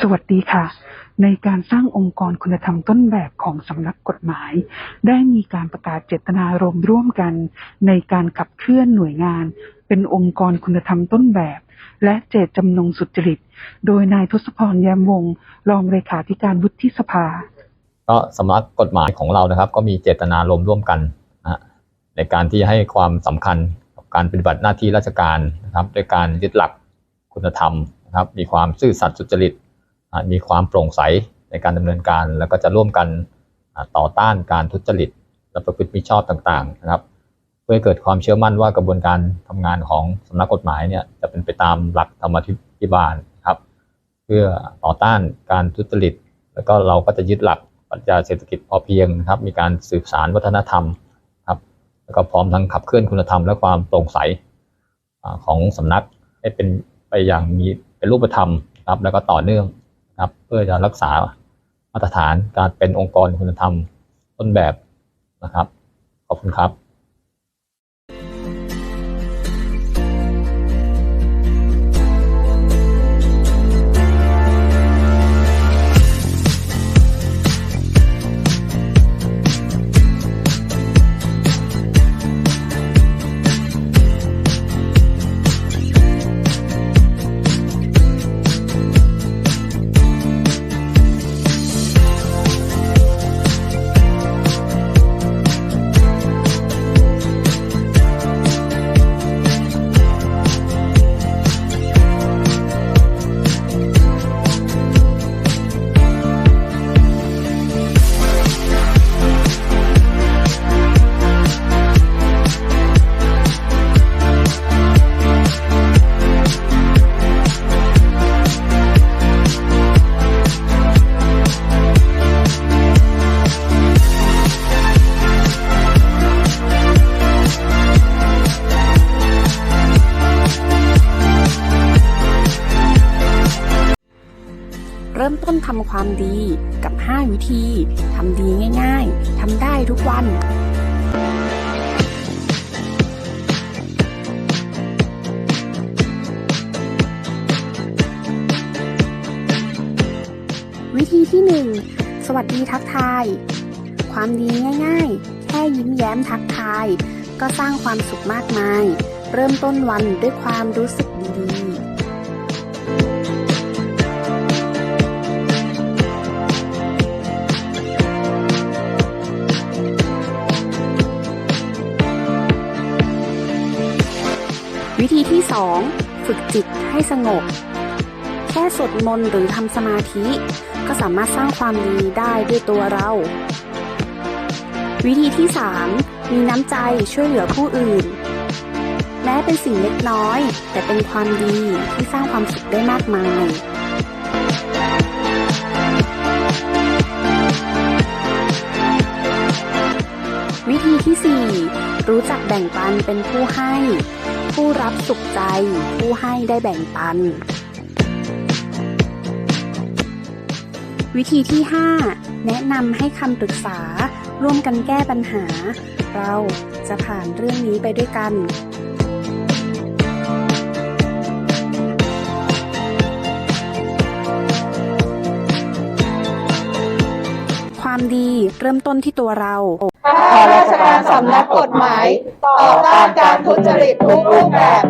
สวัสดีค่ะ ในการสร้างองค์กรคุณธรรมต้นแบบของสำนักกฎหมาย ได้มีการประกาศเจตนารมณ์ร่วมกัน ในการขับเคลื่อนหน่วยงาน เป็นองค์กรคุณธรรมต้นแบบ และเจตจำนงสุจริต โดยนายทศพรแย้มวงศ์รองเลขาธิการวุฒิสภา ก็สำนักกฎหมายของเรานะครับ ก็มีเจตนารมณ์ร่วมกันนะในการที่ให้ความสำคัญกับการปฏิบัติหน้าที่ราชการนะครับด้วยการยึดหลักคุณธรรมนะครับมีความซื่อสัตย์สุจริต มีความโปร่งใสในการดำเนินการ แล้วก็จะร่วมกันต่อต้านการทุจริตและประพฤติมิชอบต่างๆนะครับ เพื่อเกิดความเชื่อมั่นว่ากระบวนการทำงานของสำนักกฎหมายเนี่ยจะเป็นไปตามหลักธรรมธิบาลครับ เพื่อต่อต้านการทุจริต แล้วก็เราก็จะยึดหลักปรัชญาเศรษฐกิจพอเพียงนะครับ มีการสืบสารวัฒนธรรมครับแล้วก็พร้อมทั้งขับเคลื่อนคุณธรรมและความโปร่งใสของสำนักให้เป็นไปอย่างมีเป็นรูปธรรมครับแล้วก็ต่อเนื่อง นะครับ เพื่อจะรักษามาตรฐานการเป็นองค์กรคุณธรรมต้นแบบนะครับ ขอบคุณครับ ต้นทำความดีกับ 5 วิธีทำดีง่าย ๆทำได้ทุกวัน วิธีที่ 1 สวัสดีทักทาย ความดีง่าย ๆ แค่ยิ้มแย้มทักทาย ก็สร้างความสุขมากมาย เริ่มต้นวันด้วยความรู้สึกดีๆ วิธีที่ 2 ฝึกจิตให้สงบ แค่สวดมนต์หรือทำสมาธิ ก็สามารถสร้างความดีได้ด้วยตัวเรา วิธีที่ 3 มีน้ำใจช่วยเหลือผู้อื่น แม้เป็นสิ่งเล็กน้อย แต่เป็นความดีที่สร้างความสุขได้มากมายวิธีที่ 4 รู้จักแบ่งปันเป็นผู้ให้ ผู้รับสุขใจ ผู้ให้ได้แบ่งปัน วิธีที่ 5 แนะนำให้คำปรึกษา ร่วมกันแก้ปัญหา เราจะผ่านเรื่องนี้ไปด้วยกัน เริ่มต้นที่ตัวเราข้าราชการสำนักกฎหมาย ต่อต้านการทุจริตทุกรูปแบบ